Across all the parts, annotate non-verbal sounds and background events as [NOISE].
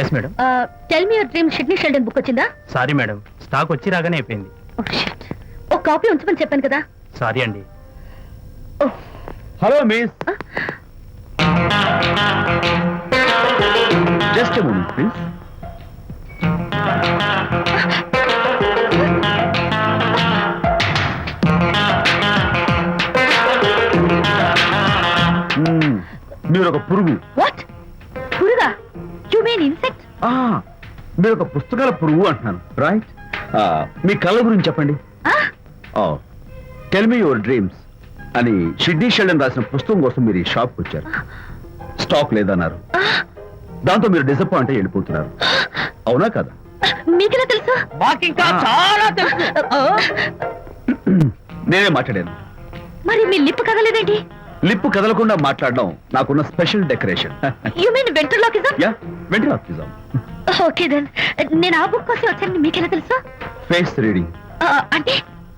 Yes madam tell me your dream Sidney Sheldon book వచ్చిందా? Sorry madam stock వచ్చి రాగానే అయిపోయింది. Oh, shit. ఒక కాపీ ఉంచమని చెప్పాను కదా. సారీ అండి. Oh, hello miss just moment please ఒక పుస్తకాల పురుగు అంటున్నాను. రైట్ మీ కళ్ళ గురించి చెప్పండి. టెల్ మీ యువర్ డ్రీమ్స్ అని షిడ్డీ షెల్డన్ రాసిన పుస్తకం కోసం మీరు ఈ షాప్కి వచ్చారు. స్టాక్ లేదన్నారు. దాంతో మీరు డిసప్పాయింట్ అయ్యి వెళ్ళిపోతున్నారు. అవునా కదా? మీకెలా తెలుసు? మాకింకా ఆ. చాలా తెలుసు. నేనే మాట్లాడాను. మరి మీ లిప్ కదలేదేంటి? లిప్పు కదలకుండా మాట్లాడడం నాకున్న special decoration. You mean ventriloquism yeah okay then నేను ఆ బుక్ కోసం వచ్చానని మీకెలా తెలుసు? ఫేస్ రీడింగ్ అంటే?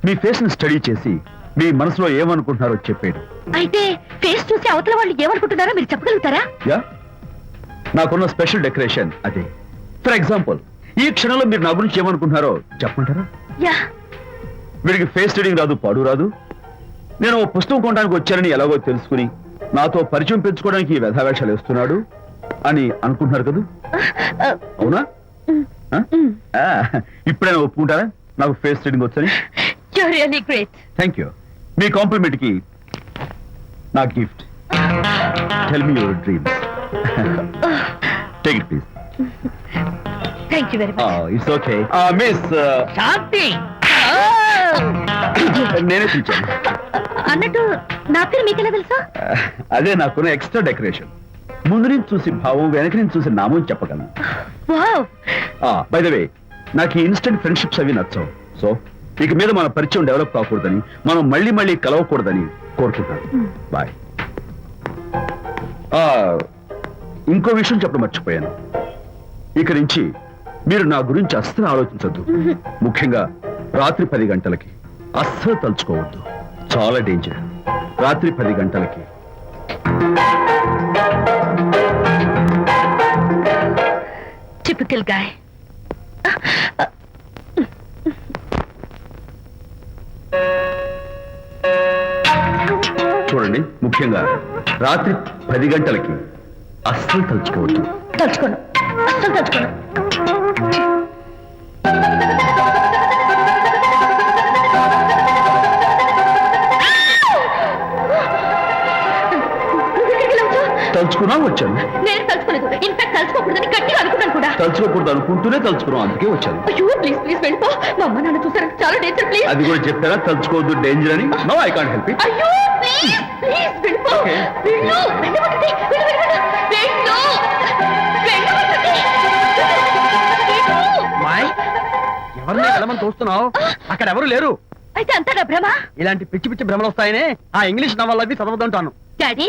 మీ ఫేస్ని స్టడీ చేసి మీ మనసులో ఏమనుకుంటున్నారో చెప్పేయడం. అయితే ఫేస్ చూసి అవతల వాళ్ళు ఏమనుకుంటున్నారో మీరు చెప్పగలుగుతారా? యా నాకున్న స్పెషల్ డెకరేషన్ అదే. ఫర్ ఎగ్జాంపుల్ ఈ క్షణంలో మీరు నా గురించి ఏమనుకుంటున్నారో చెప్పమంటారా? యా వీడికి ఫేస్ రీడింగ్ రాదు పాడు రాదు. నేను ఓ పుస్తకం కొనడానికి వచ్చానని ఎలాగో తెలుసుకుని నాతో పరిచయం పెంచుకోవడానికి ఈ వ్యధావేషాలు వేస్తున్నాడు. అని అనుకుంటున్నారు కదా? అవునా? ఇప్పుడైనా ఒప్పుకుంటారా? నాకు ఫేస్ రీడింగ్ వచ్చని? థ్యాంక్ యూ మీ కాంప్లిమెంట్కి నా gift tell me your dreams take it please thank you very much it's okay miss Shanti నేనే పిలిచాను అన్నట్టు నా పేరు మీకెలా తెలుసా? Uh, అదే నాకున్న ఎక్స్ట్రా డెకరేషన్ ముందు నుంచి చూసి భావం వెనక నుంచి చూసి నామం చెప్పగలను. వావ్! బై ద వే నాకు ఇన్స్టెంట్ ఫ్రెండ్షిప్స్ అవి నచ్చవు. సో ఇక మీద మన పరిచయం డెవలప్ కాకూడదని మనం మళ్ళీ మళ్ళీ కలవకూడదని కోరుకుంటాను బాయ్ ఇంకో విషయం చెప్పడం మర్చిపోయాను. ఇక నుంచి మీరు నా గురించి అస్సలు ఆలోచించొద్దు. [LAUGHS] ముఖ్యంగా రాత్రి పది గంటలకి అస్సలు తలుచుకోవద్దు. చాలా డేంజర్ రాత్రి పది గంటలకి టిపికల్ గాయ్ చూడండి ముఖ్యంగా రాత్రి పది గంటలకి అస్సలు తలుచుకోవద్దు. తలుచుకోను. అస్సలు తలుచుకోను? తలుచుకున్నా వచ్చాను. నేను తలుచుకోలేదు. ఇన్ఫాక్ట్ తలుచుకోకూడదని కూడా తలుచుకోకూడదు అనుకుంటూనే తలుచుకున్నాం అందుకే వచ్చాను. అయ్యో ప్లీజ్ ప్లీజ్ వెళ్ళిపో మా అమ్మ నాన్న చూసారు? చాలా డేంజర్ ప్లీజ్ అది కూడా చెప్పారా? తలుచుకోవద్దు డేంజర్ అని? No I can't help it అయ్యో ప్లీజ్ ప్లీజ్ వెళ్ళిపో Okay. వెళ్ళు వెళ్ళమంటుంది వెళ్ళు వెళ్ళు వెళ్ళు వెళ్ళు వెళ్ళమంటుంది వెళ్ళు. మాయ్ ఎవరిని వెళ్ళమని చూస్తున్నావు అక్కడ ఎవరు లేరు? అయితే అంతా భ్రమ? ఇలాంటి పిచ్చి పిచ్చి భ్రమలు వస్తాయనే ఆ ఇంగ్లీష్ నవల్ అవి చదవదంటాను డాడీ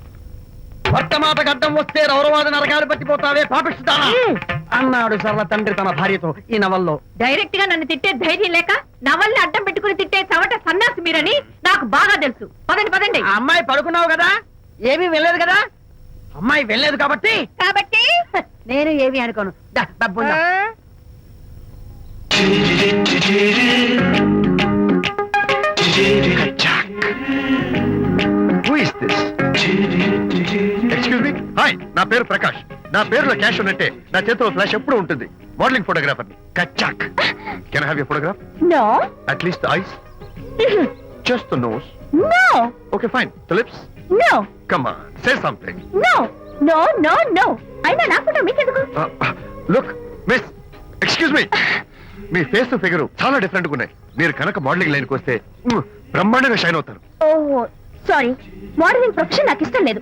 వర్తమాట గడ్డం వస్తే రౌరవాద నరకాలు పట్టిపోతావే పాపిస్తానా అన్నాడు సరళ తండ్రి తన భార్యతో ఈ నవల్లో. డైరెక్ట్గా నన్ను తిట్టే ధైర్యం లేక నవల్ని అడ్డం పెట్టుకుని తిట్టే చవట సన్నాసి మీరని నాకు బాగా తెలుసు. పదండి పదండి. అమ్మాయి పడుకున్నావు కదా? ఏమీ వెళ్ళలేదు కదా? అమ్మాయి వెళ్ళలేదు కాబట్టి? కాబట్టి నేను ఏమి అనుకోను. దా, డబ్బు? Who is this excuse me hi నా పేరు ప్రకాష్. నా పేరులో క్యాష్ ఉన్నట్టే నా చేతిలో ఫ్లాష్ ఎప్పుడూ ఉంటుంది. Modelling photographer కచ్చాక్ can have you photograph no at least eyes just the nose no okay fine the lips no come say something no no no no అయినా నా ఫోటో మీకెందుకు? లుక్ మిస్ ఎక్స్క్యూజ్ మీ మీ face figure చాలా డిఫరెంట్గా ఉన్నాయి. మీరు కనుక modelling లైన్కి వస్తే బ్రహ్మాండంగా షైన్ అవుతారు. ఓహో సారీ మోడలింగ్ ప్రొఫెషన్ నాకు ఇష్టం లేదు.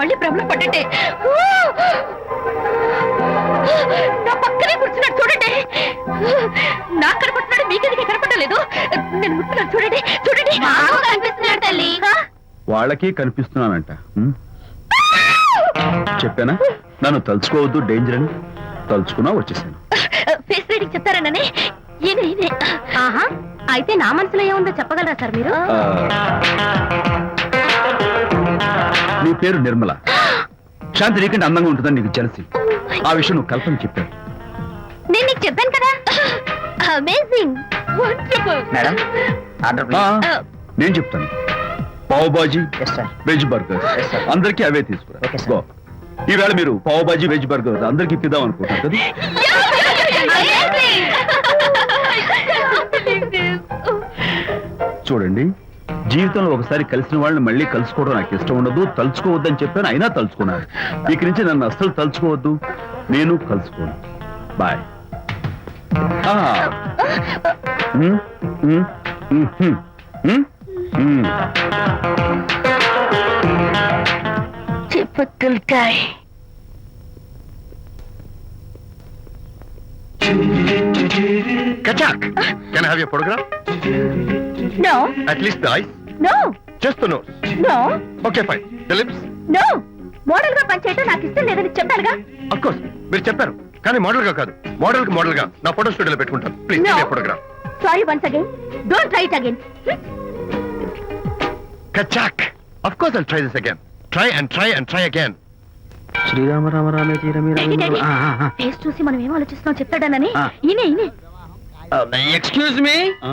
మళ్ళీ భ్రమలో పడ్డంటే. నా పక్కనే కూర్చున్నాడు చూడండి. నాకు కనపడుతున్నాడు మీకెందుకు కనపడలేదు నేను ముట్టున్నాను చూడండి చూడండి. కనిపిస్తున్నాడు తల్లి. వాళ్ళకి కనిపిస్తున్నానంట? చెప్పానా? నన్ను తలుచుకోవద్దు డేంజర్ అని. తలుచుకున్నా వచ్చేసాను. ఫేస్ రీడింగ్ చెప్తారననే ఈయన ఈయనే ఆహా అయితే నా మనసులో ఏముందో చెప్పగలరా సార్ మీరు? ఆ, నీ పేరు నిర్మల. శాంతి నీకంటే అందంగా ఉంటుందని నీకు తెలిసి ఆ విషయం నువ్వు కల్పన చెప్పాను నేను నీకు చెప్పాను కదా. అమేజింగ్ మేడం ఆర్డర్ ఆ, నేను చెప్తాను. Pav bhaji yes sir veg burger. Yes, sir. అందరికీ అవే తీసుకురా. Okay, sir. గో. ఈవేళ మీరు పావు బాజీ వెజ్ బర్గర్ అందరికీ ఇప్పిద్దాం అనుకుంటారు కదా? చూడండి. జీవితంలో ఒకసారి కలిసిన వాళ్ళని మళ్ళీ కలుసుకోవడం నాకు ఇష్టం ఉండదు తలుచుకోవద్దని చెప్పాను అయినా తలుచుకున్నాను ఇక్కడి నుంచి నన్ను అస్సలు తలుచుకోవద్దు నేను కలుసుకోను bye. Typical guy. Kachak! Can I have your photograph? No, At least the eyes. No, Just the nose. no, Okay, fine. The lips? no. మోడల్గా పనిచేయటం నాకు ఇష్టం లేదని చెప్పానుగా? Of course. మీరు చెప్పారు. కానీ మోడల్గా కాదు మోడల్కి మోడల్గా నా ఫోటో స్టూడియోలో పెట్టుకుంటాను please No. Photograph sorry once again don't try it again కచాక్ of course I'll try this again try and try and try again Sri Rama Rama రామే తీరమి ఫేస్ చూసి మనం ఏం ఆలోచిస్తున్నాం చెప్తాడనని. ఆ. ఈయనే ఈయనే. ఎక్స్క్యూజ్ మీ ఆ?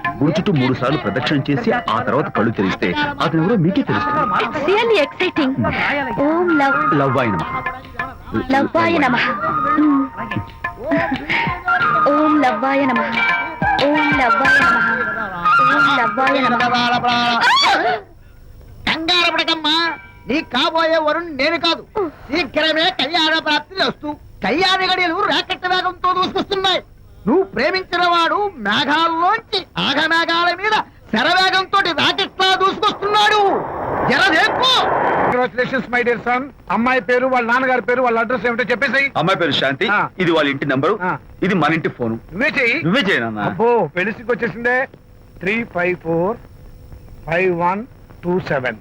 గుడి చుట్టూ మూడు సార్లు ప్రదక్షిణ చేసి ఆ తర్వాత కళ్ళు తెరిస్తే అతను ఎవరో మీకే తెలుస్తుంది. It's really exciting Om love. లవ్వాయన మహా లవ్వాయ నమ. ఓం లవ్వాయ నమ. ఓం లవ్వాయ నమ. ఓం లవ్వాయ నమ. కంగారు పడకమ్మా నీ కాబోయే వరుణ్ నేను కాదు. శీఘ్రమే కళ్యాణ ప్రాప్తి వస్తూ కళ్యాణ గడియలు రాకెట్ వేగంతో దూసుకొస్తున్నాయి. నువ్వు ప్రేమించిన వాడు మేఘాల్లోంచి ఆగమేఘాల మీద శరవేగంతో రాకెట్లా దూసుకొస్తున్నాడు. మై డియర్ సన్ అమ్మాయి పేరు వాళ్ళ నాన్నగారి పేరు వాళ్ళ అడ్రస్ ఏమిటో చెప్పేసి. అమ్మాయి పేరు శాంతి. ఇది వాళ్ళ ఇంటి నంబరు. ఆ. ఇది మన ఇంటి ఫోను. నువ్వే చెయ్యి. నువ్వే చేయనన్నా అబ్బో పెళ్ళికి వచ్చేసిందే. Three five four five one two seven.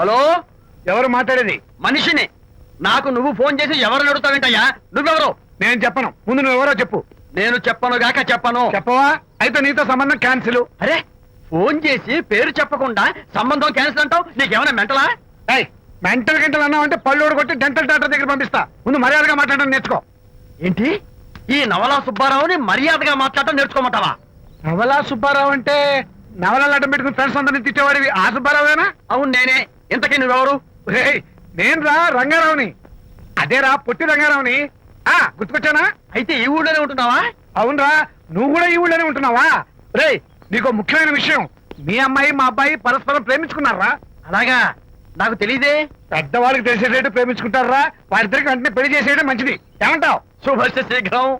Hello? ఎవరు మాట్లాడేది? మనిషిని. నాకు నువ్వు ఫోన్ చేసి ఎవరు అడుగుతావేంటయ్యా? నువ్వెవరు? నేను చెప్పను. ముందు నువ్వు ఎవరో చెప్పు. నేను చెప్పను గాక చెప్పను. చెప్పవా? అయితే నీతో సంబంధం క్యాన్సిల్. అరే ఫోన్ చేసి పేరు చెప్పకుండా సంబంధం క్యాన్సిల్ అంటావు? నీకేమైనా మెంటలా? మెంటల్ గంటలు అన్నావు అంటే పళ్ళు కొట్టి డెంటల్ డాక్టర్ దగ్గర పంపిస్తా. ముందు మర్యాదగా మాట్లాడడం నేర్చుకో. ఏంటి? ఈ నవలా సుబ్బారావుని మర్యాదగా మాట్లాడటం నేర్చుకోమంటావా? నవలా సుబ్బారావు అంటే నవలాలు అడ్డం పెట్టుకుని ఫ్రెండ్స్ అందరిని తిట్టేవాడివి. ఆ సుబ్బారావేనా అవును నేనే. ఇంతకీ నువ్వెవరు? రేయ్, నేను రా రంగారావుని. అదేరా పొట్టి రంగారావుని. గుర్తుకొచ్చానా? అయితే ఈ ఊళ్ళోనే ఉంటున్నావా? అవునరా నువ్వు కూడా ఈ ఊళ్ళోనే ఉంటున్నావా? రే నీకు ముఖ్యమైన విషయం. మీ అమ్మాయి మా అబ్బాయి పరస్పరం ప్రేమించుకున్నారా? అలాగా? నాకు తెలియదే పెద్దవాళ్ళకి తెలిసేటట్టు ప్రేమించుకుంటారా? వారిద్దరికి వెంటనే పెళ్ళి చేసేయడం మంచిది. ఏమంటావ్? శుభస్య శీఘ్రం.